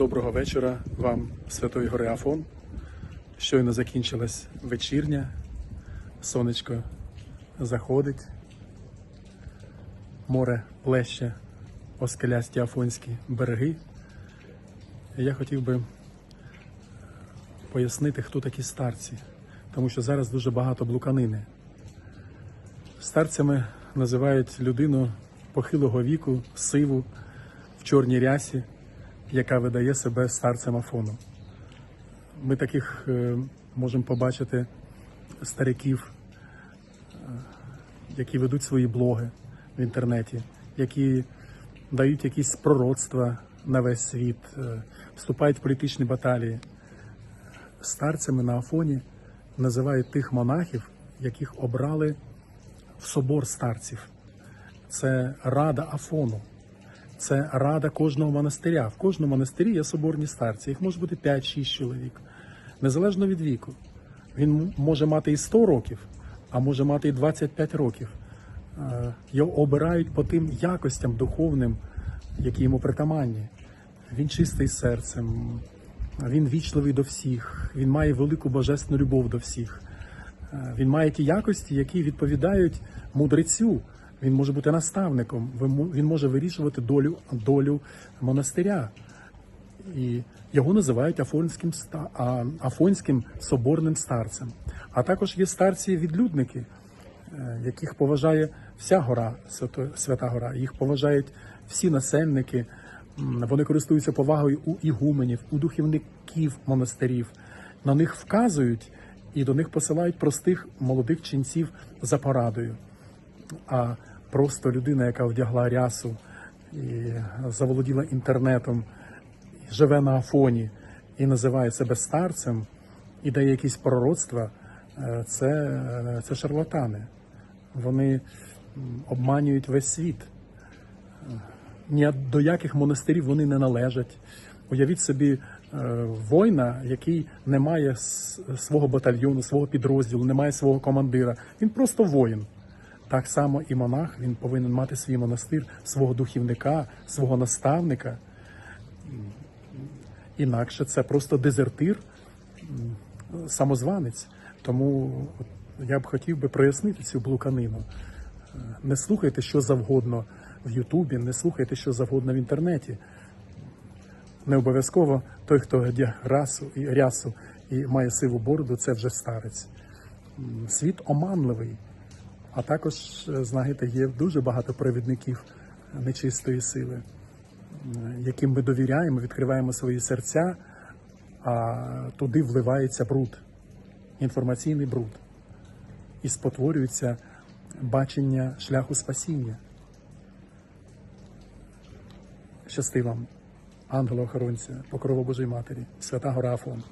Доброго вечора вам, Святої Гори Афон. Щойно закінчилась вечірня, сонечко заходить, море плеще оскелясті афонські береги. Я хотів би пояснити, хто такі старці, тому що зараз дуже багато блуканини. Старцями називають людину похилого віку, сиву, в чорній рясі, яка видає себе старцем Афону. Ми таких е, можемо побачити стариків, е, які ведуть свої блоги в інтернеті, які дають якісь пророцтва на весь світ, е, вступають в політичні баталії. Старцями на Афоні називають тих монахів, яких обрали в собор старців. Це рада Афону. Це рада кожного монастиря. В кожному монастирі є соборні старці. Їх може бути 5-6 чоловік, незалежно від віку. Він може мати і 100 років, а може мати і 25 років. Е, Його обирають по тим якостям духовним, які йому притаманні. Він чистий серцем, він вічливий до всіх, він має велику божественну любов до всіх. Е, Він має ті якості, які відповідають мудрецю. Він може бути наставником, він може вирішувати долю, долю монастиря. І його називають афонським, афонським соборним старцем. А також є старці-відлюдники, е, яких поважає вся гора, Свята Гора. Їх поважають всі насельники. Вони користуються повагою у ігуменів, у духовників монастирів. На них вказують і до них посилають простих молодих ченців за порадою. А просто людина, яка вдягла рясу і заволоділа інтернетом, живе на Афоні і називає себе старцем, і дає якісь пророцтва, е, це, е, це шарлатани. Вони обманюють весь світ. Ні до яких монастирів вони не належать. Уявіть собі е, воїна, який не має свого батальйону, свого підрозділу, не має свого командира. Він просто воїн. Так само і монах він повинен мати свій монастир, свого духівника, свого наставника. Інакше це просто дезертир, самозванець. Тому я б хотів би прояснити цю блуканину. Е, Не слухайте що завгодно в Ютубі, не слухайте що завгодно в інтернеті. Не обов'язково той, хто одяг і рясу і має сиву бороду, це вже старець. Світ оманливий, а також, е, знаєте, є дуже багато провідників нечистої сили, яким ми довіряємо, відкриваємо свої серця, а туди вливається бруд, інформаційний бруд, і спотворюється бачення шляху спасіння. Щасти вам, ангела охоронця, покрова Божої Матері, свята гора Афон.